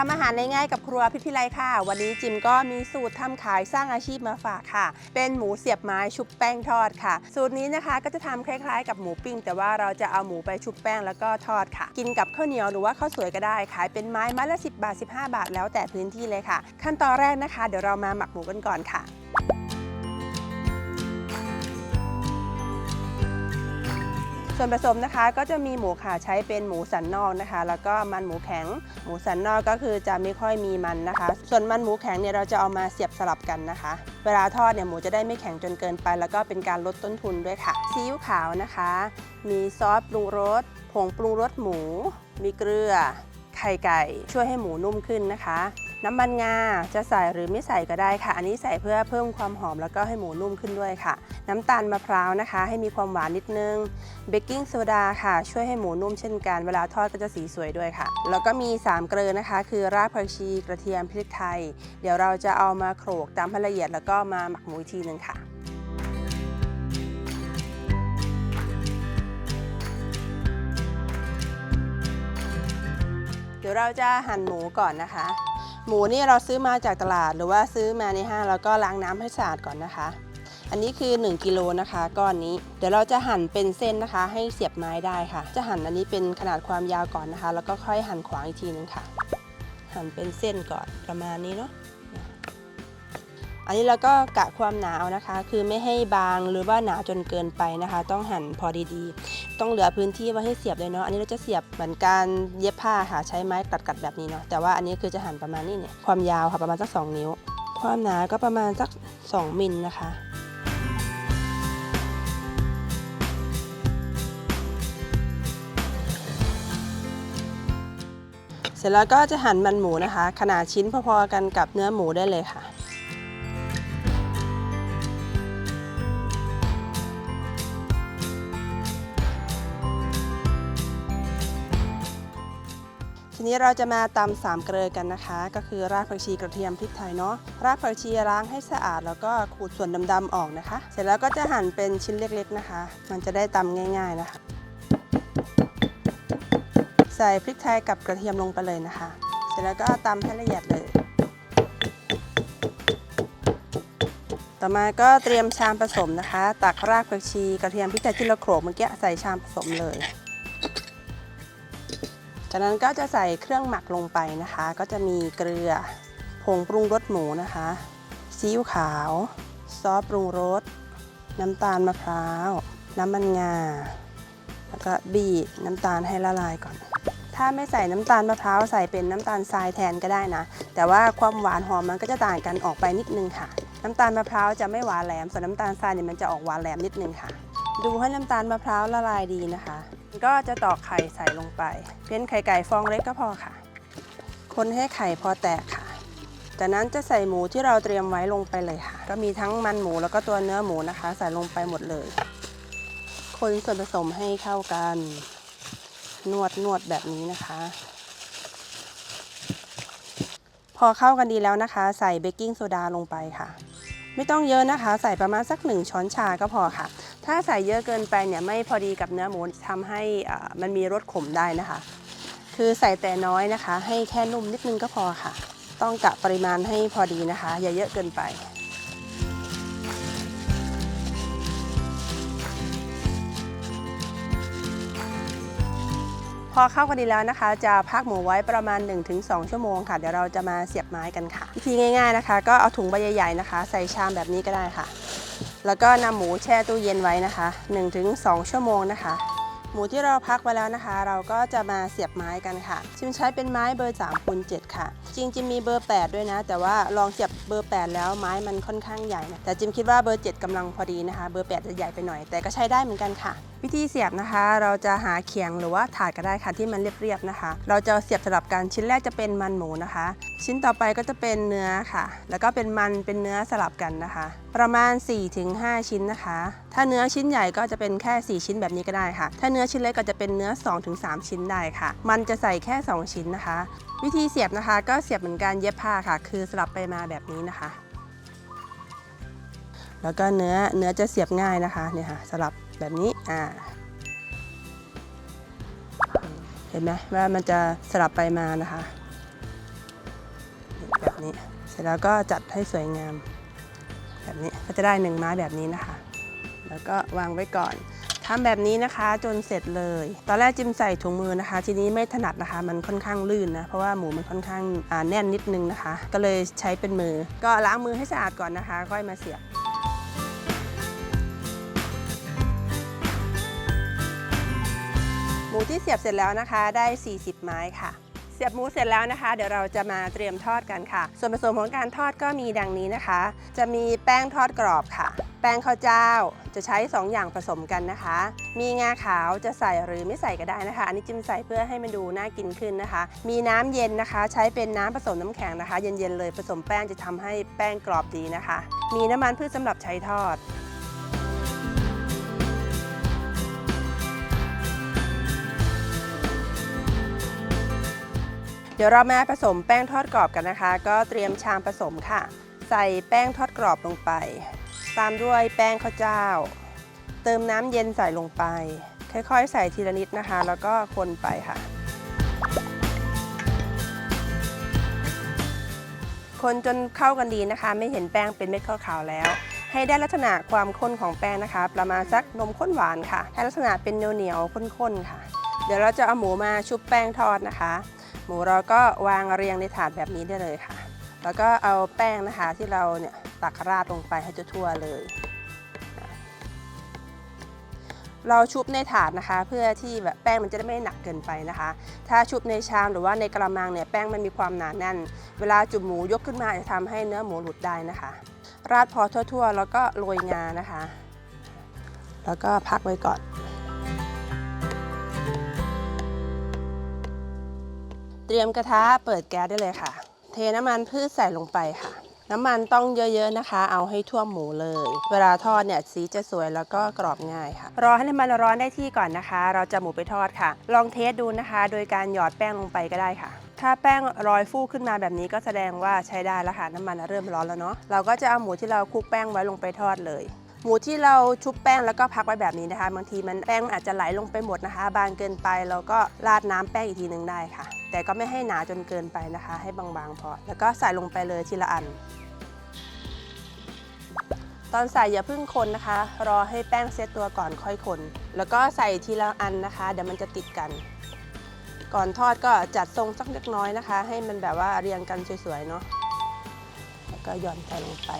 ทำอาหารง่ายๆกับครัวพิพิไลค่ะ วันนี้จิมก็มีสูตรทำขายสร้างอาชีพมาฝากค่ะ เป็นหมูเสียบไม้ชุบแป้งทอดค่ะ สูตรนี้นะคะก็จะทำคล้ายๆ กับหมูปิ้ง แต่ว่าเราจะเอาหมูไปชุบแป้งแล้วก็ทอดค่ะ กินกับข้าวเหนียวหรือว่าข้าวสวยก็ได้ ขายเป็นไม้ไม้ละ 10 บาท 15 บาท แล้วแต่พื้นที่เลยค่ะ ขั้นตอนแรกนะคะ เดี๋ยวเรามาหมักหมูกันก่อนค่ะ ส่วนผสมนะคะก็จะมีหมูค่ะใช้เป็นหมูสันนอกนะคะ แล้วก็มันหมูแข็ง หมูสันนอกก็คือจะไม่ค่อยมีมันนะคะ ส่วนมันหมูแข็งเนี่ยเราจะเอามาเสียบสลับกันนะคะ เวลาทอดเนี่ยหมูจะได้ไม่แข็งจนเกินไป แล้วก็เป็นการลดต้นทุนด้วยค่ะซีอิ๊วขาวนะคะ มีซอสปรุงรสผงปรุงรสหมู มีเกลือไข่ไก่ ช่วยให้หมูนุ่มขึ้นนะคะ น้ำมันงาจะใส่หรือไม่ใส่ก็ได้ค่ะ อันนี้ใส่เพื่อเพิ่มความหอมแล้วก็ให้หมูนุ่มขึ้นด้วยค่ะ น้ำตาลมะพร้าวนะคะ ให้มีความหวานนิดนึงเบกกิ้งโซดาค่ะ ช่วยให้หมูนุ่มเช่นกัน เวลาทอดก็จะสีสวยด้วยค่ะ แล้วก็มี 3 เกลือนะคะ คือรากผักชีกระเทียมพริกไทย เดี๋ยวเราจะเอามาโขลกตามให้ละเอียดแล้วก็มาหมักหมูอีกทีนึงค่ะเดี๋ยวเราจะหั่นหมูก่อนนะคะ หมูนี่เราซื้อมาจากตลาดหรือว่าซื้อมาในห้างแล้วก็ล้างน้ำให้สะอาดก่อนนะคะ อันนี้คือ 1กิโลนะคะก้อนนี้ เดี๋ยวเราจะหั่นเป็นเส้นนะคะ ให้เสียบไม้ได้ค่ะ จะหั่นอันนี้เป็นขนาดความยาวก่อนนะคะ แล้วก็ค่อยหั่นขวางอีกทีนึงค่ะ หั่นเป็นเส้นก่อนประมาณนี้เนาะอันนี้เราก็กะความหนาเอานะคะ คือไม่ให้บางหรือว่าหนาจนเกินไปนะคะ ต้องหั่นพอดีๆ ต้องเหลือพื้นที่ไว้ให้เสียบเลยเนาะ อันนี้เราจะเสียบเหมือนการเย็บผ้าค่ะใช้ไม้กัดๆแบบนี้เนาะ แต่ว่าอันนี้คือจะหั่นประมาณนี้เนี่ย ความยาวค่ะประมาณสัก 2 นิ้ว ความหนาก็ประมาณสัก 2 มิลนะคะเสร็จแล้วก็จะหั่นมันหมูนะคะ ขนาดชิ้นพอๆกันกับเนื้อหมูได้เลยค่ะ นี้เราจะมาตำสามเกลือกันนะคะ ก็คือรากผักชีกระเทียมพริกไทยเนาะรากผักชีล้างให้สะอาดแล้วก็ขูดส่วนดำๆออกนะคะ เสร็จแล้วก็จะหั่นเป็นชิ้นเล็กๆนะคะ มันจะได้ตำง่าย ๆนะคะ ใส่พริกไทยกับกระเทียมลงไปเลยนะคะ เสร็จแล้วก็ตำให้ละเอียดเลยต่อมาก็เตรียมชามผสมนะคะ ตักรากผักชีกระเทียมพริกไทยที่เราโขลกเมื่อกี้ใส่ชามผสมเลย จากนั้นก็จะใส่เครื่องหมักลงไปนะคะ ก็จะมีเกลือผงปรุงรสหมูนะคะซีอิ๊วขาว ซอสปรุงรส น้ำตาลมะพร้าว น้ำมันงา แล้วก็บีบน้ำตาลให้ละลายก่อน ถ้าไม่ใส่น้ำตาลมะพร้าวใส่เป็นน้ำตาลทรายแทนก็ได้นะ แต่ว่าความหวานหอมมันก็จะต่างกันออกไปนิดนึงค่ะ น้ำตาลมะพร้าวจะไม่หวานแหลม ส่วนน้ำตาลทรายเนี่ยมันจะออกหวานแหลมนิดนึงค่ะ ดูให้น้ำตาลมะพร้าวละลายดีนะคะ ก็จะตอกไข่ใส่ลงไปเป็นไข่ไก่ฟองเล็กก็พอค่ะ คนให้ไข่พอแตกค่ะ จากนั้นจะใส่หมูที่เราเตรียมไว้ลงไปเลยค่ะ ก็มีทั้งมันหมูแล้วก็ตัวเนื้อหมูนะคะ ใส่ลงไปหมดเลย คนส่วนผสมให้เข้ากัน นวดนวดแบบนี้นะคะ พอเข้ากันดีแล้วนะคะ ใส่เบกกิ้งโซดาลงไปค่ะ ไม่ต้องเยอะนะคะ ใส่ประมาณสักหนึ่งช้อนชาก็พอค่ะ ถ้าใส่เยอะเกินไปเนี่ยไม่พอดีกับเนื้อหมูทำให้มันมีรสขมได้นะคะ คือใส่แต่น้อยนะคะ ให้แค่นุ่มนิดนึงก็พอค่ะ ต้องกะปริมาณให้พอดีนะคะ อย่าเยอะเกินไปพอเข้ากันดีแล้วนะคะ จะพักหมูไว้ประมาณ 1-2 ชั่วโมงค่ะ เดี๋ยวเราจะมาเสียบไม้กันค่ะ วิธีง่าย ๆนะคะ ก็เอาถุงใบใหญ่ๆนะคะ ใส่ชามแบบนี้ก็ได้ค่ะ แล้วก็นำหมูแช่ตู้เย็นไว้นะคะ 1-2 ชั่วโมงนะคะ หมูที่เราพักไว้แล้วนะคะ เราก็จะมาเสียบไม้กันค่ะจิมใช้เป็นไม้เบอร์3คูณ7ค่ะ จริงจิมมีเบอร์ 8 ด้วยนะ แต่ว่าลองเสียบเบอร์ 8 แล้วไม้มันค่อนข้างใหญ่นะแต่จิมคิดว่าเบอร์ 7กำลังพอดีนะคะ เบอร์ 8 จะใหญ่ไปหน่อยแต่ก็ใช้ได้เหมือนกันค่ะวิธีเสียบนะคะ เราจะหาเขียงหรือว่าถาดก็ได้ค่ะที่มันเรียบๆนะคะ เราจะเสียบสลับกันชิ้นแรกจะเป็นมันหมูนะคะ ชิ้นต่อไปก็จะเป็นเนื้อค่ะ แล้วก็เป็นมันเป็นเนื้อสลับกันนะคะ ประมาณ 4-5 ชิ้นนะคะ ถ้าเนื้อชิ้นใหญ่ก็จะเป็นแค่ 4 ชิ้นแบบนี้ก็ได้ค่ะ ถ้าเนื้อชิ้นเล็กก็จะเป็นเนื้อ 2-3 ชิ้นได้ค่ะ มันจะใส่แค่ 2 ชิ้นนะคะ วิธีเสียบนะคะ ก็เสียบเหมือนการเย็บผ้าค่ะ คือสลับไปมาแบบนี้นะคะ แล้วก็เนื้อเนื้อจะเสียบง่ายนะคะเนี่ยค่ะสลับ แบบนี้อ่าเห็นไหมว่ามันจะสลับไปมานะคะแบบนี้เสร็จแล้วก็จัดให้สวยงาม แบบนี้ก็จะได้หนึ่งไม้แบบนี้นะคะ แล้วก็วางไว้ก่อนทำแบบนี้นะคะจนเสร็จเลย ตอนแรกจิมใส่ถุงมือนะคะ ทีนี้ไม่ถนัดนะคะ มันค่อนข้างลื่นนะ เพราะว่าหมูมันค่อนข้างแน่นนิดนึงนะคะ ก็เลยใช้เป็นมือ ก็ล้างมือให้สะอาดก่อนนะคะ ค่อยมาเสียบ มูที่เสียบเสร็จแล้วนะคะ ได้ 40 ไม้ค่ะ เสียบหมูเสร็จแล้วนะคะ เดี๋ยวเราจะมาเตรียมทอดกันค่ะ ส่วนผสมของการทอดก็มีดังนี้นะคะ จะมีแป้งทอดกรอบค่ะ แป้งข้าวเจ้าจะใช้ 2 อย่างผสมกันนะคะ มีงาขาวจะใส่หรือไม่ใส่ก็ได้นะคะ อันนี้จิ้มใส่เพื่อให้มันดูน่ากินขึ้นนะคะ มีน้ำเย็นนะคะ ใช้เป็นน้ำผสมน้ำแข็งนะคะ เย็นๆเลยผสมแป้งจะทำให้แป้งกรอบดีนะคะ มีน้ำมันพืชสำหรับใช้ทอด เดี๋ยวเรามาผสมแป้งทอดกรอบกันนะคะ ก็เตรียมชามผสมค่ะ ใส่แป้งทอดกรอบลงไป ตามด้วยแป้งข้าวเจ้า เติมน้ำเย็นใส่ลงไป ค่อยๆ ใส่ทีละนิดนะคะ แล้วก็คนไปค่ะ คนจนเข้ากันดีนะคะ ไม่เห็นแป้งเป็นเม็ดขาวๆแล้ว ให้ได้ลักษณะความข้นของแป้งนะคะ ประมาณสักนมข้นหวานค่ะ ให้ลักษณะเป็นเหนียวๆข้นๆค่ะ เดี๋ยวเราจะเอาหมูมาชุบแป้งทอดนะคะ หมูเราก็วางเรียงในถาดแบบนี้ได้เลยค่ะ แล้วก็เอาแป้งนะคะที่เราเนี่ยตักราดลงไปให้ทั่วๆเลย เราชุบในถาดนะคะ เพื่อที่แบบแป้งมันจะได้ไม่หนักเกินไปนะคะ ถ้าชุบในชามหรือว่าในกระมังเนี่ยแป้งมันมีความหนาแน่น เวลาจุ่มหมูยกขึ้นมาจะทำให้เนื้อหมูหลุดได้นะคะ ราดพอทั่วๆ แล้วก็โรยงานะคะ แล้วก็พักไว้ก่อน เตรียมกระทะเปิดแก๊สได้เลยค่ะ เทน้ำมันพืชใส่ลงไปค่ะ น้ำมันต้องเยอะๆนะคะ เอาให้ท่วมหมูเลย เวลาทอดเนี่ยสีจะสวยแล้วก็กรอบง่ายค่ะ รอให้น้ำมันร้อนได้ที่ก่อนนะคะ เราจะหมูไปทอดค่ะ ลองเทสดูนะคะ โดยการหยอดแป้งลงไปก็ได้ค่ะ ถ้าแป้งลอยฟูขึ้นมาแบบนี้ก็แสดงว่าใช้ได้แล้วค่ะน้ำมันเริ่มร้อนแล้วเนาะ เราก็จะเอาหมูที่เราคลุกแป้งไว้ลงไปทอดเลย หมูที่เราชุบแป้งแล้วก็พักไว้แบบนี้นะคะ บางทีมันแป้งอาจจะไหลลงไปหมดนะคะ บางเกินไปเราก็ราดน้ำแป้งอีกทีหนึ่งได้ค่ะ แต่ก็ไม่ให้หนาจนเกินไปนะคะ ให้บางๆพอ แล้วก็ใส่ลงไปเลยทีละอัน ตอนใส่อย่าเพิ่งคนนะคะ รอให้แป้งเซตตัวก่อนค่อยคน แล้วก็ใส่ทีละอันนะคะ เดี๋ยวมันจะติดกัน ก่อนทอดก็จัดทรงสักเล็กน้อยนะคะ ให้มันแบบว่าเรียงกันสวยๆเนาะแล้วก็หย่อนใส่ลงไป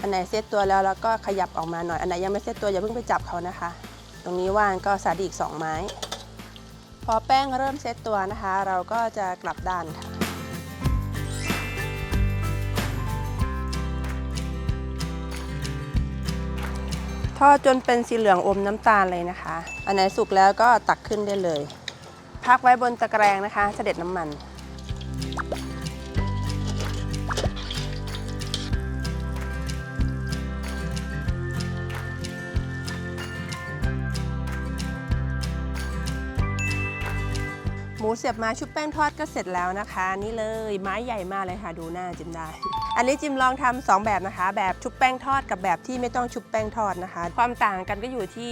อันไหนเซตตัวแล้วเราก็ขยับออกมาหน่อย อันไหนยังไม่เซตตัวอย่าเพิ่งไปจับเขานะคะ ตรงนี้ว่างก็สาดอีก 2 ไม้ พอแป้งเริ่มเซตตัวนะคะ เราก็จะกลับด้านค่ะ ทอดจนเป็นสีเหลืองอมน้ำตาลเลยนะคะ อันไหนสุกแล้วก็ตักขึ้นได้เลย พักไว้บนตะแกรงนะคะ เสด็จน้ำมัน เสียบมาชุบแป้งทอดก็เสร็จแล้วนะคะ นี่เลยไม้ใหญ่มากเลยค่ะดูหน้าจิมได้ อันนี้จิมลองทำสองแบบนะคะ แบบชุบแป้งทอดกับแบบที่ไม่ต้องชุบแป้งทอดนะคะ ความต่างกันก็อยู่ที่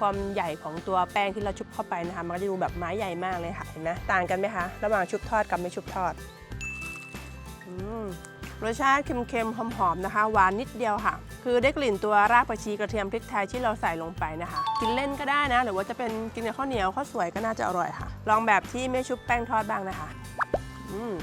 ความใหญ่ของตัวแป้งที่เราชุบเข้าไปนะคะมันก็จะดูแบบไม้ใหญ่มากเลยค่ะเห็นไหมต่างกันไหมคะระหว่างชุบทอดกับไม่ชุบทอดอืม รสชาติเค็มๆ หอมๆ นะคะ หวานนิดเดียวค่ะ คือได้กลิ่นตัวรากผักชีกระเทียมพริกไทยที่เราใส่ลงไปนะคะ กินเล่นก็ได้นะ หรือว่าจะเป็นกินกับข้าวเหนียวข้าวสวยก็น่าจะอร่อยค่ะ ลองแบบที่ไม่ชุบแป้งทอดบ้างนะคะ อืม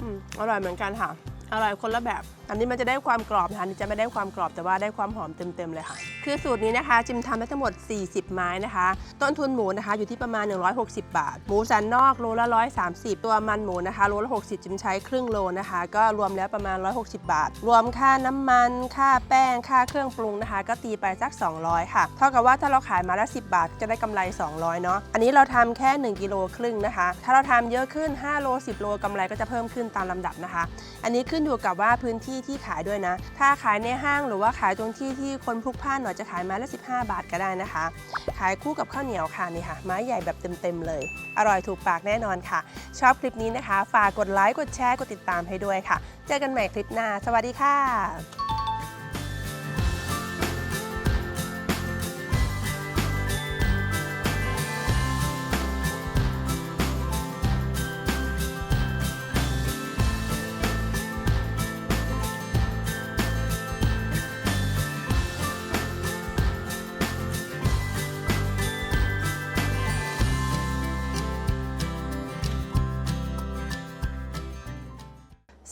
อืม อร่อยเหมือนกันค่ะ อร่อยคนละแบบ อันนี้มันจะได้ความกรอบนะคะนนี้จะไม่ได้ความกรอบแต่ว่าได้ความหอมเต็มๆเลยค่ะ คือสูตรนี้นะคะ จิมทำได้ทั้งหมด 40 ไม้นะคะ ต้นทุนหมูนะคะอยู่ที่ประมาณ 160 บาท หมูสันนอกโลละ 130 ตัวมันหมูนะคะโลละ 60 จิมใช้ครึ่งโลนะคะ ก็รวมแล้วประมาณ 160 บาท รวมค่าน้ำมัน ค่าแป้ง ค่าเครื่องปรุงนะคะ ก็ตีไปสัก 200 ค่ะ เท่ากับว่าถ้าเราขายมาละ 10 บาทจะได้กำไร 200 เนาะ อันนี้เราทำแค่ 1กิโลครึ่งนะคะ ถ้าเราทำเยอะขึ้น 5 โล 10 โลกำไรก็จะเพิ่มขึ้นตามลำดับนะคะ อันนี้ขึ้นอยู่กับว่าพื้นที่ที่ขายด้วยนะ ถ้าขายในห้างหรือว่าขายตรงที่ที่คนพลุกพล่านหน่อยจะขายไม้ละ 15 บาทก็ได้นะคะ ขายคู่กับข้าวเหนียวค่ะนี่ค่ะ ไม้ใหญ่แบบเต็มๆเลย อร่อยถูกปากแน่นอนค่ะ ชอบคลิปนี้นะคะ ฝากกดไลค์กดแชร์กดติดตามให้ด้วยค่ะ เจอกันใหม่คลิปหน้า สวัสดีค่ะ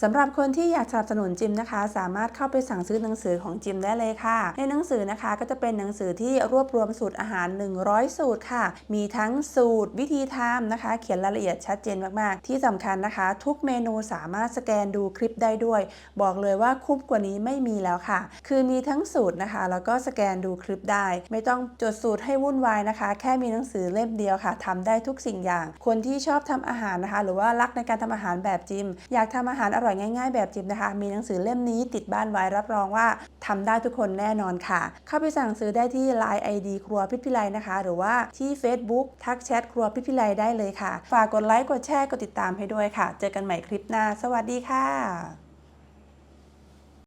สำหรับคนที่อยากสนับสนุนจิมนะคะ สามารถเข้าไปสั่งซื้อหนังสือของจิมได้เลยค่ะ ในหนังสือนะคะก็จะเป็นหนังสือที่รวบรวมสูตรอาหาร 100 สูตรค่ะ มีทั้งสูตรวิธีทำนะคะ เขียนรายละเอียดชัดเจนมากๆ ที่สำคัญนะคะ ทุกเมนูสามารถสแกนดูคลิปได้ด้วย บอกเลยว่าคุ้มกว่านี้ไม่มีแล้วค่ะ คือมีทั้งสูตรนะคะ แล้วก็สแกนดูคลิปได้ ไม่ต้องจดสูตรให้วุ่นวายนะคะ แค่มีหนังสือเล่มเดียวค่ะทำได้ทุกสิ่งอย่าง คนที่ชอบทำอาหารนะคะ หรือว่ารักในการทำอาหารแบบจิม อยากทำอาหารอร่อยง่าย ๆ แบบจิมนะคะ มีหนังสือเล่มนี้ติดบ้านไว้รับรองว่าทำได้ทุกคนแน่นอนค่ะ เข้าไปสั่งซื้อได้ที่ Line ID ครัวพิพิไลนะคะ หรือว่าที่ Facebook ทักแชทครัวพิพิไลได้เลยค่ะ ฝากกดไลค์กดแชร์กดติดตามให้ด้วยค่ะ เจอกันใหม่คลิปหน้า สวัสดีค่ะ